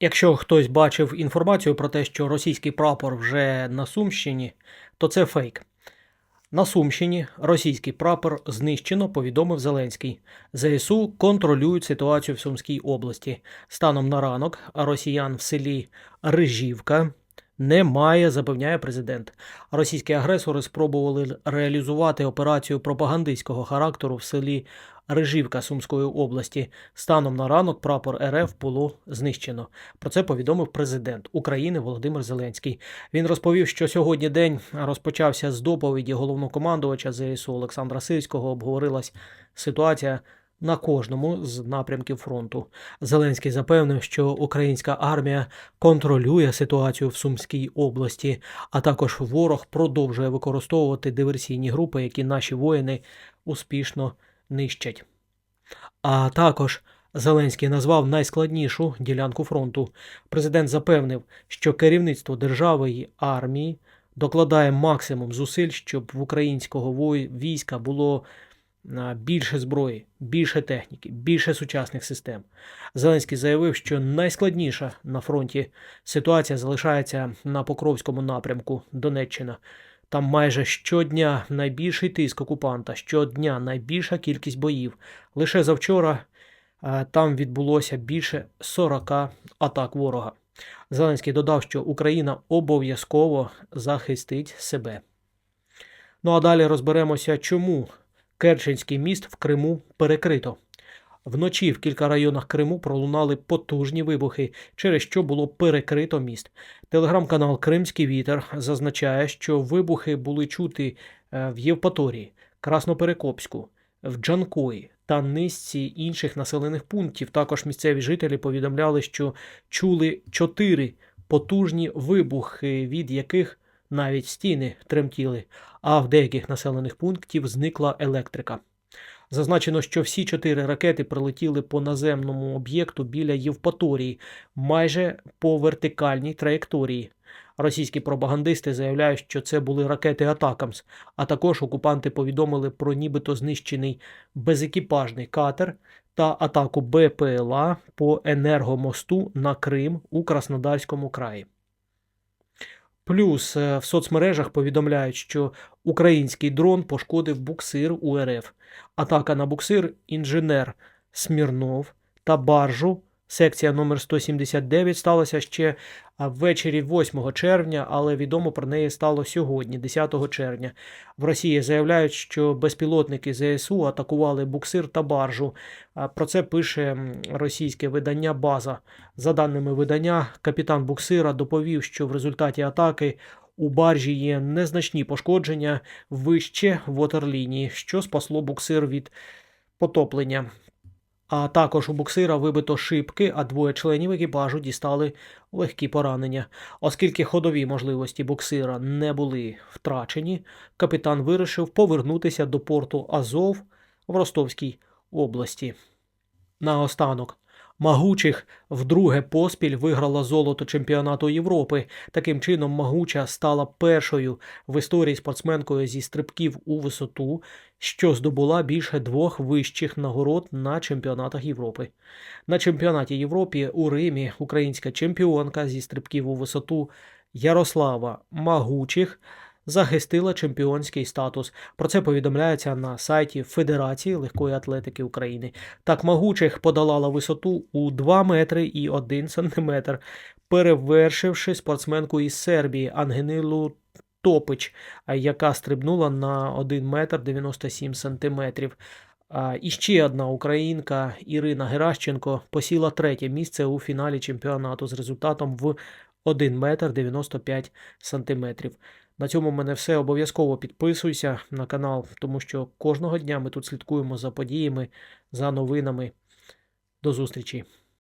Якщо хтось бачив інформацію про те, що російський прапор вже на Сумщині, то це фейк. На Сумщині російський прапор знищено, повідомив Зеленський. ЗСУ контролюють ситуацію в Сумській області. Станом на ранок росіян в селі Рижівка немає, запевняє президент. Російські агресори спробували реалізувати операцію пропагандистського характеру в селі Рижівка Сумської області. Станом на ранок прапор РФ було знищено. Про це повідомив президент України Володимир Зеленський. Він розповів, що сьогодні день розпочався з доповіді головнокомандувача ЗСУ Олександра Сирського. Обговорилась ситуація на кожному з напрямків фронту. Зеленський запевнив, що українська армія контролює ситуацію в Сумській області, а також ворог продовжує використовувати диверсійні групи, які наші воїни успішно нищать. А також Зеленський назвав найскладнішу ділянку фронту. Президент запевнив, що керівництво держави і армії докладає максимум зусиль, щоб в українського війська було більше зброї, більше техніки, більше сучасних систем. Зеленський заявив, що найскладніша на фронті ситуація залишається на Покровському напрямку Донеччина. Там майже щодня найбільший тиск окупанта, щодня найбільша кількість боїв. Лише завчора е, там відбулося більше 40 атак ворога. Зеленський додав, що Україна обов'язково захистить себе. Ну а далі розберемося, чому Керченський міст в Криму перекрито. Вночі в кілька районах Криму пролунали потужні вибухи, через що було перекрито міст. Телеграм-канал Кримський вітер зазначає, що вибухи були чути е, в Євпаторії, Красноперекопську, в Джанкої та низці інших населених пунктів. Також місцеві жителі повідомляли, що чули чотири потужні вибухи, від яких навіть стіни тремтіли, а в деяких населених пунктів зникла електрика. Зазначено, що всі чотири ракети прилетіли по наземному об'єкту біля Євпаторії, майже по вертикальній траєкторії. Російські пропагандисти заявляють, що це були ракети Атакамс, а також окупанти повідомили про нібито знищений безекіпажний катер та атаку БПЛА по енергомосту на Крим у Краснодарському краї. Плюс е, в соцмережах повідомляють, що український дрон пошкодив буксир у РФ. Атака на буксир інженер Смірнов та баржу. Секція номер 179 сталася ще ввечері 8 червня, але відомо про неї стало сьогодні, 10 червня. В Росії заявляють, що безпілотники ЗСУ атакували буксир та баржу. Про це пише російське видання База. За даними видання, капітан буксира доповів, що в результаті атаки у баржі є незначні пошкодження вище ватерлінії, що спасло буксир від потоплення. А також у буксира вибито шибки, а двоє членів екіпажу дістали легкі поранення. Оскільки ходові можливості буксира не були втрачені, капітан вирішив повернутися до порту Азов в Ростовській області. Наостанок. Магучих вдруге поспіль виграла золото чемпіонату Європи. Таким чином, Магуча стала першою в історії спортсменкою зі стрибків у висоту, що здобула більше двох вищих нагород на чемпіонатах Європи. На чемпіонаті Європи у Римі українська чемпіонка зі стрибків у висоту Ярослава Магучих захистила чемпіонський статус. Про це повідомляється на сайті Федерації легкої атлетики України. Так Магучих подолала висоту у 2 метри і 1 сантиметр, перевершивши спортсменку із Сербії Ангенилу Топич, яка стрибнула на 1 метр 97 сантиметрів. І ще одна українка Ірина Геращенко посіла третє місце у фіналі чемпіонату з результатом в 1 метр 95 сантиметрів. На цьому мене все. Обов'язково підписуйся на канал, тому що кожного дня ми тут слідкуємо за подіями, за новинами. До зустрічі!